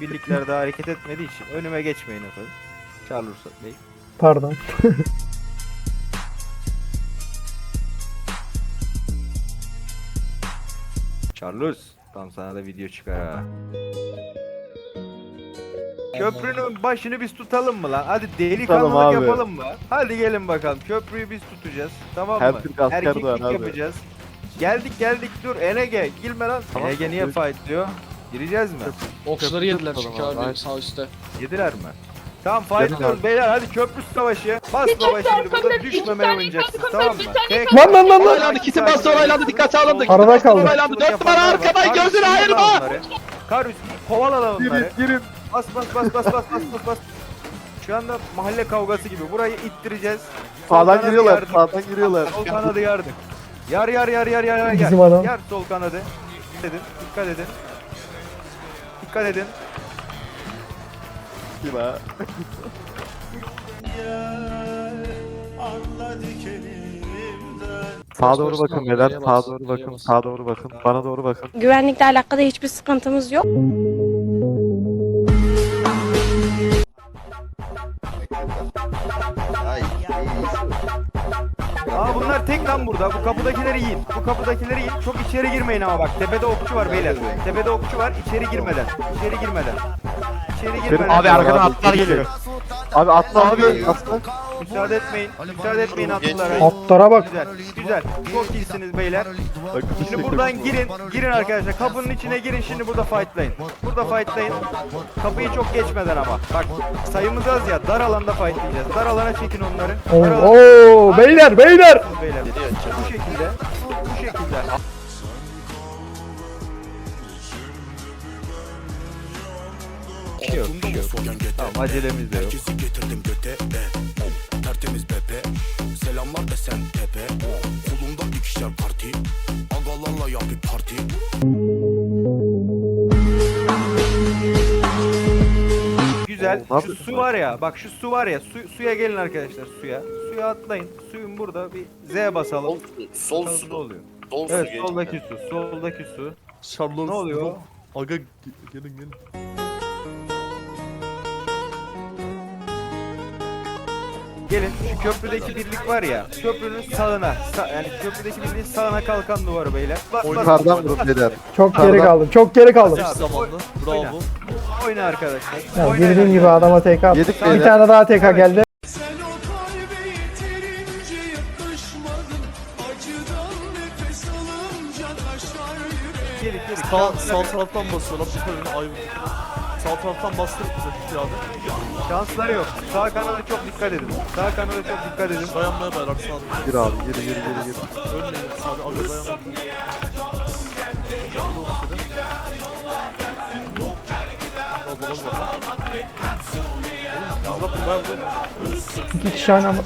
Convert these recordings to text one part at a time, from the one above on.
birliklerde hareket etmediği için önüme geçmeyin efendim. Charles Bey. Pardon. Charles. Tam sana da video çıkar ha. Köprünün başını biz tutalım mı lan? Hadi delikanlılık abi. yapalım mı? Hadi gelin bakalım. Köprüyü biz tutacağız. Tamam Her mı? Türk asker Erkeklik abi. yapacağız. Geldik geldik dur Enege girme lan. Tamam. Enege niye fight diyor? Gireceğiz mi? Okçuları Köprü yediler tutalım çünkü abi, abi sağ üstte. Yediler mi? Tamam fight Gelin diyoruz beyler hadi köprü savaşı. Bas baba şimdi burada düşmemeye oynayacaksın tamam mı? Tek- Lan lan lan lan. Onaylandı, bastı onaylandı, dikkate alındı. Kiti Arada bastı, kaldı. Onaylandı, dört numara arkadan gözünü ayırma. Karus kovala lan Girin onları. girin. Bas bas bas bas bas bas bas bas. Şu anda mahalle kavgası gibi. Burayı ittireceğiz. Sağdan kanadı giriyorlar. yardık. Sağdan giriyorlar. Sol kanadı yardık. Yar yar yar yar yar yar. Bizim adam. Yar sol kanadı. Dikkat edin. Dikkat edin. Dikkat edin. Kim ha? Sağa doğru bakın beyler. Sağa doğru bakın. Sağa doğru bakın. Bana doğru bakın. Güvenlikle alakalı hiçbir sıkıntımız yok. Burada. Bu kapıdakileri yiyin. Bu kapıdakileri yiyin. Çok içeri girmeyin ama bak. Tepede okçu var beyler. Tepede okçu var. İçeri girmeden. İçeri girmeden. İçeri girmeden. Abi arkadan atlar geliyor. Abi atla abi. Atla. Müsaade etmeyin. Müsaade etmeyin atlılara. Atlara bak. Güzel. Güzel. Çok iyisiniz beyler. Şimdi buradan girin. Girin arkadaşlar. Kapının içine girin. Şimdi burada fightlayın. Burada fightlayın. Kapıyı çok geçmeden ama. Bak sayımız az ya. Dar alanda fightlayacağız. Dar alana çekin onları. Oo, Dar alana oo, beyler beyler. beyler. Bu şekilde. Bu şekilde. Yok, yok. Tamam, acelemiz de yok. Herkesi getirdim göte. Tertemiz bepe Selamlar desen tepe Kolumda ikişer parti Agalarla yap bir parti Güzel. Şu su var ya. Bak şu su var ya. Su, suya gelin arkadaşlar suya. Suya atlayın. Suyun burada bir Z basalım. Sol Bakalım su. oluyor? Sol Evet geliyor. soldaki su. Soldaki su. Charles. Ne oluyor? Aga ge- gelin gelin. Gelin şu köprüdeki birlik var ya. Köprünün sağına. Sa- yani köprüdeki birliğin sağına kalkan duvarı beyler. Bas bas. Yukarıdan vurun beyler. Çok geri kaldım. Çok geri kaldım. Abi, Zamanlı. Oyna. Oyna arkadaşlar. Ya Oyna girdiğim arkadaşlar. gibi adama tek at. Yedik Bir beyler. tane daha TK Evet. geldi. Gelin gelin. Sağ, sağ taraftan basıyorlar. Bu kadar ayı. Sağ taraftan bastırıp bize abi. Şansları yok. Sağ kanada çok dikkat edin. Sağ kanada çok dikkat edin. Dayanmaya bayrak sağ. Gir abi gir gir gir gir. Ölmeyin. Anlatın ben bu. İki kişi aynı anda.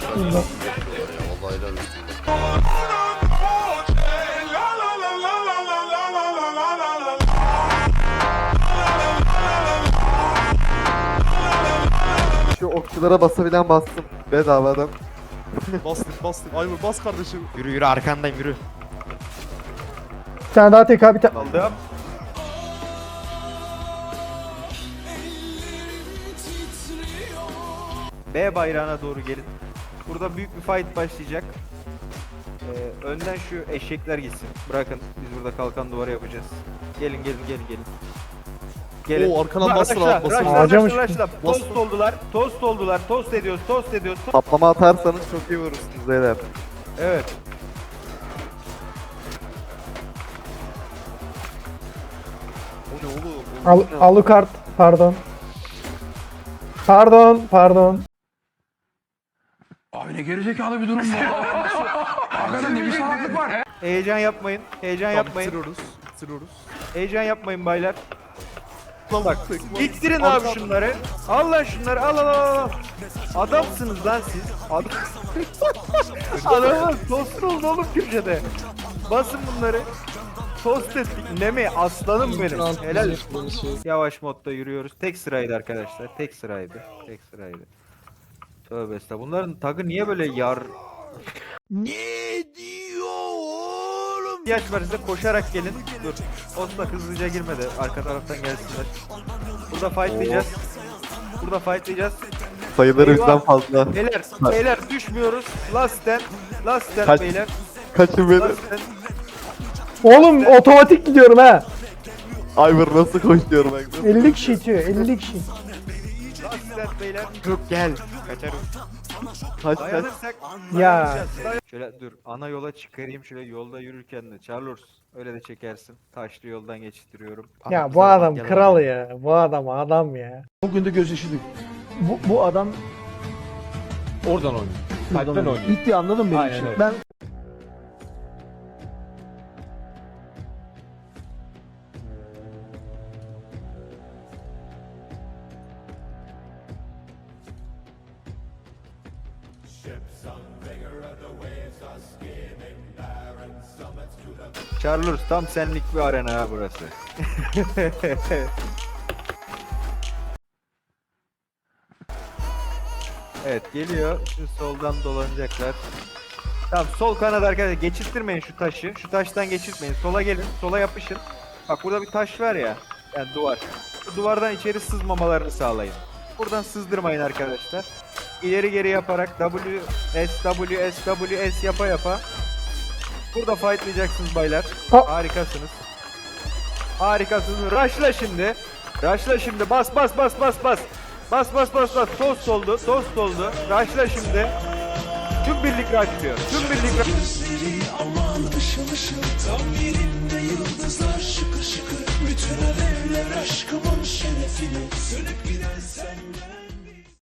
Şu okçulara basabilen bastım. Bedavadan. Bastık bastık. Ayvur bas kardeşim. Yürü yürü arkandayım yürü. Bir tane daha TK bir tane. Aldım. B bayrağına doğru gelin. Burada büyük bir fight başlayacak. Ee, önden şu eşekler gitsin. Bırakın biz burada kalkan duvarı yapacağız. Gelin gelin gelin gelin. Gelin. Oo, arkadan raşla, abi, basın. raşla. Tost oldular. Tost oldular. Tost ediyoruz. Tost ediyoruz. tost- Patlama atarsanız çok iyi vurursunuz beyler. Evet. O ne oğlum? Al, Alucard. Pardon. Pardon. Pardon. Heyecan yapmayın. Heyecan yapmayın. bitiriyoruz. Bitiriyoruz. Heyecan yapmayın baylar. Bak, İttirin abi şunları. Al lan şunları. Al al al. al. Adamsınız lan siz. Adam. Adamın tost oldu oğlum köşede. Basın bunları. Tost ettik. Ne mi? Aslanım benim. Helal. Yavaş modda yürüyoruz. Tek sıraydı arkadaşlar. Tek sıraydı. Tek sıraydı. Tövbe estağfurullah. Bunların tagı niye böyle yar... Ne diyor ihtiyaç var size koşarak gelin. Dur. Osman hızlıca girmedi. Arka taraftan gelsinler. Burada fightlayacağız. Burada fightlayacağız. Sayıları Eyvah. bizden fazla. Beyler, beyler düşmüyoruz. Last stand. Last stand Kaç- beyler. Kaçın beni. Last stand. Oğlum otomatik gidiyorum ha. Ayvır nasıl koşuyorum ben. 50 kişi itiyor 50 kişi. Last stand beyler. Dur gel. Kaçarım. Kaç kaç. Dayanırsak Ya. Şöyle dur ana yola çıkarayım şöyle yolda yürürken de Charles öyle de çekersin. Taşlı yoldan geçiştiriyorum. Ya bu adam kral ya. Bu adam adam ya. Bugün de göz yaşadık. Bu, bu adam Oradan oynuyor. Kalpten oynuyor. Bitti anladın mı beni şimdi? Ben Charles tam senlik bir arena ha burası. evet geliyor. Şimdi soldan dolanacaklar. Tamam sol kanat arkadaşlar geçirttirmeyin şu taşı. Şu taştan geçirtmeyin. Sola gelin. Sola yapışın. Bak burada bir taş var ya. Yani duvar. Bu duvardan içeri sızmamalarını sağlayın. Buradan sızdırmayın arkadaşlar. İleri geri yaparak W S W S W S yapa yapa Burada fightlayacaksınız baylar. Ha. Harikasınız. Harikasınız. Rush'la şimdi. Rush'la şimdi. Bas bas bas bas bas. Bas bas bas bas. Tost oldu. Tost oldu. Rush'la şimdi. Tüm birlik rush diyor. Tüm birlik rush.